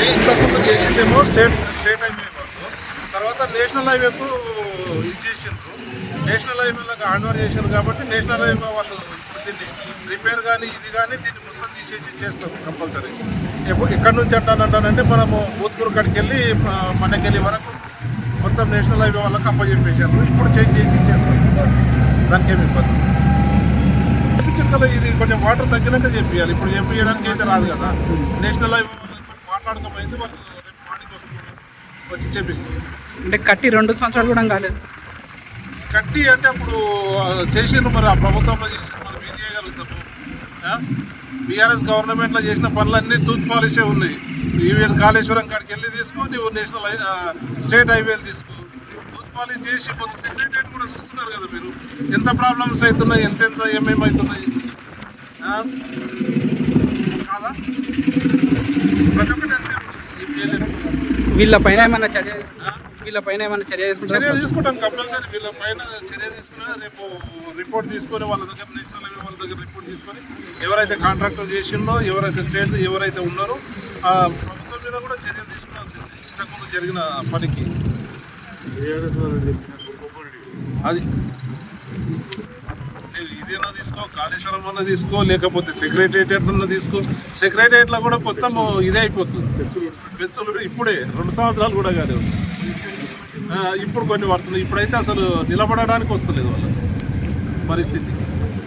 ఇది ఇంతకుముందు చేసిందేమో state state highway వాళ్ళు తర్వాత నేషనల్ హైవేకు ఇది చేసిండ్రు. నేషనల్ హైవేలకు హ్యాండ్ ఓవర్ చేశారు కాబట్టి నేషనల్ హైవే వాళ్ళు ఇప్పుడు దీన్ని రిపేర్ కానీ ఇది కానీ దీన్ని మొత్తం తీసేసి చేస్తారు కంపల్సరీ. ఎప్పుడు ఎక్కడి నుంచి అంటానంటానంటే మనము బూత్పూర్ కాడికి వెళ్ళి మనకెళ్ళి వరకు మొత్తం నేషనల్ హైవే వాళ్ళకి అప్పచెప్పేశారు. ఇప్పుడు చేంజ్ చేసి చేస్తారు. దానికేమి ఇబ్బంది. చిక్కలు ఇది కొంచెం వాటర్ తగ్గినాక చెప్పియాలి. ఇప్పుడు చెప్పియడానికి అయితే రాదు కదా. నేషనల్ హైవే రేపు మార్నింగ్ వచ్చి అంటే కట్టి రెండు సంవత్సరాలు కూడా కాలేదు. కట్టి అంటే అప్పుడు చేసిండ్రు మరి ఆ ప్రభుత్వంలో చేసిండ్రు మనం ఏం చేయగలుగుతాము? బీఆర్ఎస్ గవర్నమెంట్లో చేసిన పనులన్నీ తూత్ పాలిషే ఉన్నాయి. ఈవెన్ కాళేశ్వరం కాడికి వెళ్ళి తీసుకో నువ్వు నేషనల్ స్టేట్ హైవేలు తీసుకో. తూత్ పాలిష్ చేసి మొత్తం సెక్రటరీ కూడా చూస్తున్నారు కదా మీరు. ఎంత ప్రాబ్లమ్స్ అవుతున్నాయి ఎంతెంత ఏమేమి అవుతున్నాయి? కాదా? వీళ్ళపైన ఏమైనా చర్య తీసుకుంటారా? వీళ్ళపైన ఏమైనా చర్య తీసుకుంటారా? చర్య తీసుకుంటాం కంపల్సరీ. వీళ్ళ పైన చర్య తీసుకుని రేపు రిపోర్ట్ తీసుకొని వాళ్ళ దగ్గర నేషనల్ హైవే వాళ్ళ దగ్గర రిపోర్ట్ తీసుకొని ఎవరైతే కాంట్రాక్టర్ చేసిండో ఎవరైతే స్టేట్ ఎవరైతే ఉన్నారో ఆ ప్రభుత్వం మీద కూడా చర్యలు తీసుకోవాల్సింది ఇంతకుముందు జరిగిన పనికి. అది. ఇదేనా తీసుకో కాళేశ్వరం అన్న తీసుకో లేకపోతే సెక్రటేరియట్ అన్న తీసుకో. సెక్రటేరియట్లో కూడా మొత్తం ఇదే అయిపోతుంది. పెంచులు ఇప్పుడే రెండు సంవత్సరాలు కూడా కాదు ఇప్పుడు కొన్ని పడుతున్నాయి. ఇప్పుడైతే అసలు నిలబడడానికి వస్తలేదు వాళ్ళ పరిస్థితి.